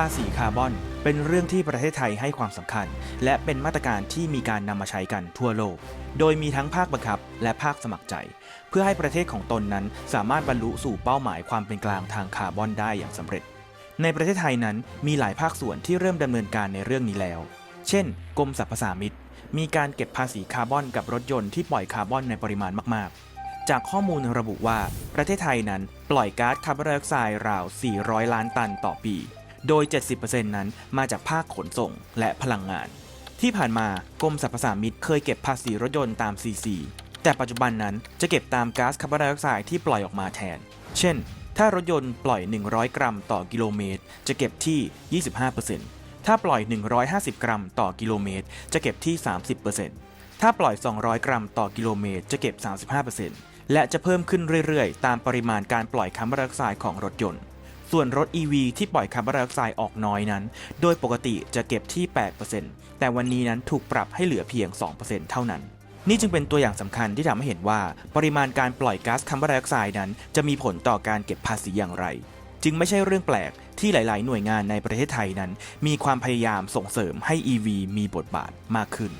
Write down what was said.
ภาษีคาร์บอน เป็นเรื่องที่ประเทศไทยให้ความสำคัญ และเป็นมาตรการที่มีการนำมาใช้กันทั่วโลก โดยมีทั้งภาคบังคับ และภาคสมัครใจ เพื่อให้ประเทศของตนนั้นสามารถบรรลุสู่เป้าหมายความเป็นกลางทางคาร์บอนได้อย่างสำเร็จ ในประเทศไทยนั้นมีหลายภาคส่วนที่เริ่มดำเนินการในเรื่องนี้แล้ว เช่น กรมสรรพสามิตมีการเก็บภาษีคาร์บอนกับรถยนต์ที่ปล่อยคาร์บอนในปริมาณมาก ๆ จากข้อมูลระบุว่าประเทศไทยนั้นปล่อยก๊าซคาร์บอนไดออกไซด์ราว 400 ล้านตันต่อปี โดย 70%นั้นมาจากภาคขนส่งและพลังงาน ที่ผ่านมากรมสรรพสามิตเคยเก็บภาษีรถยนต์ตาม CC แต่ปัจจุบันนั้นจะเก็บตามก๊าซคาร์บอนไดออกไซด์ที่ปล่อยออกมาแทน เช่น ถ้ารถยนต์ปล่อย 100 กรัมต่อกิโลเมตร จะเก็บที่ 25%ถ้าปล่อย 150 กรัมต่อกิโลเมตร จะเก็บที่ 30%ถ้าปล่อย 200 กรัมต่อกิโลเมตร จะเก็บ 35%และจะเพิ่มขึ้นเรื่อยๆ ตามปริมาณการปล่อยคาร์บอนไดออกไซด์ของรถยนต์ ส่วนรถ EV ที่ปล่อยคาร์บอนไดออกไซด์ออกน้อยนั้น โดยปกติจะเก็บที่ 8%แต่วันนี้นั้นถูกปรับให้เหลือเพียง 2%เท่านั้น นี่จึงเป็นตัวอย่างสำคัญที่ทำให้เห็นว่า ปริมาณการปล่อยก๊าซคาร์บอนไดออกไซด์นั้น จะมีผลต่อการเก็บภาษีอย่างไร จึงไม่ใช่เรื่องแปลกที่หลาย ๆ หน่วยงานในประเทศไทยนั้น มีความพยายามส่งเสริมให้ EV มีบทบาทมากขึ้น